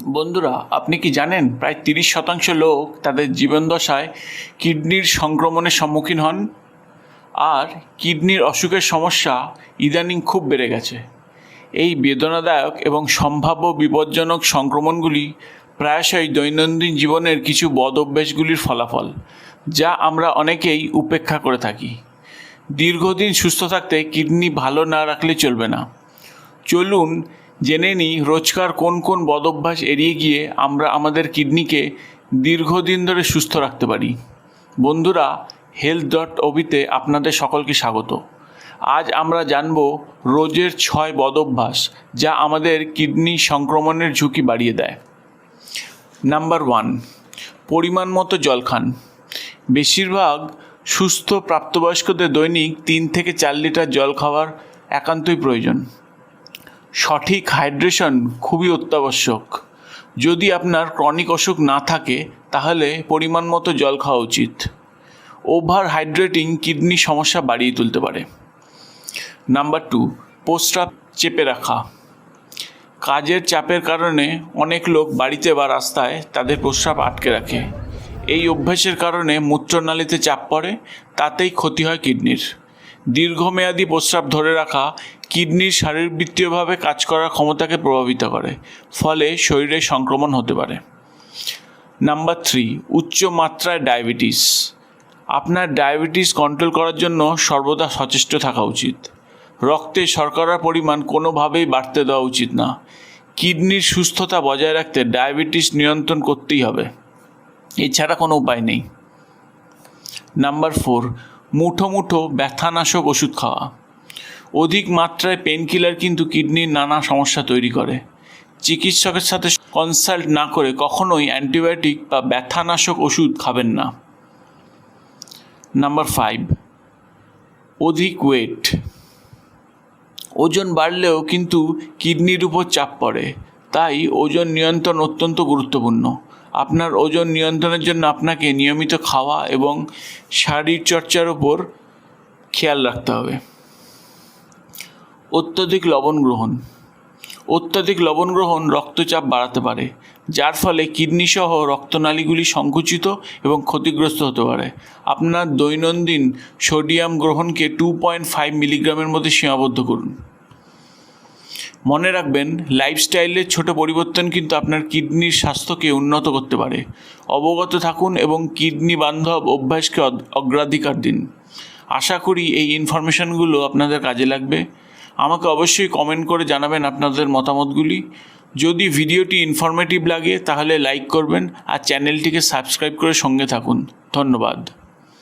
বন্ধুরা, আপনি কি জানেন, প্রায় তিরিশ শতাংশ লোক তাদের জীবনদশায় কিডনির সংক্রমণের সম্মুখীন হন? আর কিডনির অসুখের সমস্যা ইদানিং খুব বেড়ে গেছে। এই বেদনাদায়ক এবং সম্ভাব্য বিপজ্জনক সংক্রমণগুলি প্রায়শই দৈনন্দিন জীবনের কিছু বদ অভ্যেসগুলির ফলাফল, যা আমরা অনেকেই উপেক্ষা করে থাকি। দীর্ঘদিন সুস্থ থাকতে কিডনি ভালো না রাখলে চলবে না। চলুন জেনে নিই, রোজকার কোন কোন বদভ্যাস এড়িয়ে গিয়ে আমরা আমাদের কিডনিকে দীর্ঘদিন ধরে সুস্থ রাখতে পারি। বন্ধুরা হেলথ ডট ওবিতে আপনাদের সকলকে স্বাগত। আজ আমরা জানব রোজের ছয় বদভ্যাস যা আমাদের কিডনি সংক্রমণের ঝুঁকি বাড়িয়ে দেয়। নাম্বার ওয়ান, পরিমাণ মতো জল খান। বেশিরভাগ সুস্থ প্রাপ্তবয়স্কদের দৈনিক তিন থেকে চার লিটার জল খাওয়ার একান্তই প্রয়োজন। সঠিক হাইড্রেশন খুবই অত্যাবশ্যক। যদি আপনার ক্রনিক অসুখ না থাকে, তাহলে পরিমাণ মতো জল খাওয়া উচিত। ওভার হাইড্রেটিং কিডনি সমস্যা বাড়িয়ে তুলতে পারে। নাম্বার টু প্রস্রাব চেপে রাখা। কাজের চাপের কারণে অনেক লোক বাড়িতে বা রাস্তায় তাদের প্রস্রাব আটকে রাখে। এই অভ্যাসের কারণে মূত্রনালীতে চাপ পড়ে, তাতেই ক্ষতি হয় কিডনির। দীর্ঘমেয়াদী প্রস্রাব ধরে রাখা কিডনির শারীরবৃত্তীয়ভাবে কাজ করার ক্ষমতাকে প্রভাবিত করে, ফলে শরীরে সংক্রমণ হতে পারে। নাম্বার থ্রি, উচ্চ মাত্রায় ডায়াবেটিস। আপনার ডায়াবেটিস কন্ট্রোল করার জন্য সর্বদা সচেষ্ট থাকা উচিত। রক্তে শর্করার পরিমাণ কোনোভাবেই বাড়তে দেওয়া উচিত না। কিডনির সুস্থতা বজায় রাখতে ডায়াবেটিস নিয়ন্ত্রণ করতেই হবে। এছাড়া কোনো উপায় নেই। নাম্বার ফোর মুঠো মুঠো ব্যথানাশক ওষুধ খাওয়া। অধিক মাত্রায় পেনকিলার কিন্তু কিডনির নানা সমস্যা তৈরি করে। চিকিৎসকের সাথে কনসাল্ট না করে কখনোই অ্যান্টিবায়োটিক বা ব্যথানাশক ওষুধ খাবেন না। নাম্বার ফাইভ অধিক ওয়েট ওজন বাড়লেও কিন্তু কিডনির উপর চাপ পড়ে। তাই ওজন নিয়ন্ত্রণ অত্যন্ত গুরুত্বপূর্ণ। আপনার ওজন নিয়ন্ত্রণের জন্য আপনাকে নিয়মিত খাওয়া এবং শারীরচর্চার ওপর খেয়াল রাখতে হবে। অত্যধিক লবণ গ্রহণ। অত্যধিক লবণ গ্রহণ রক্তচাপ বাড়াতে পারে, যার ফলে কিডনি সহ রক্তনালীগুলি সংকুচিত এবং ক্ষতিগ্রস্ত হতে পারে। আপনার দৈনন্দিন সোডিয়াম গ্রহণকে টু পয়েন্ট ফাইভ মিলিগ্রামের মধ্যে সীমাবদ্ধ করুন। মনে রাখবেন লাইফস্টাইলের ছোট পরিবর্তন কিন্তু আপনার কিডনির স্বাস্থ্যকে উন্নত করতে পারে। অবগত থাকুন এবং কিডনি বান্ধব অভ্যাসকে অগ্রাধিকার দিন। আশা করি এই ইনফরমেশনগুলো আপনাদের কাজে লাগবে। আমাকে অবশ্যই কমেন্ট করে জানাবেন আপনাদের মতামতগুলি। যদি ভিডিওটি ইনফরমেটিভ লাগে, তাহলে লাইক করবেন আর চ্যানেলটিকে সাবস্ক্রাইব করে সঙ্গে থাকুন। ধন্যবাদ।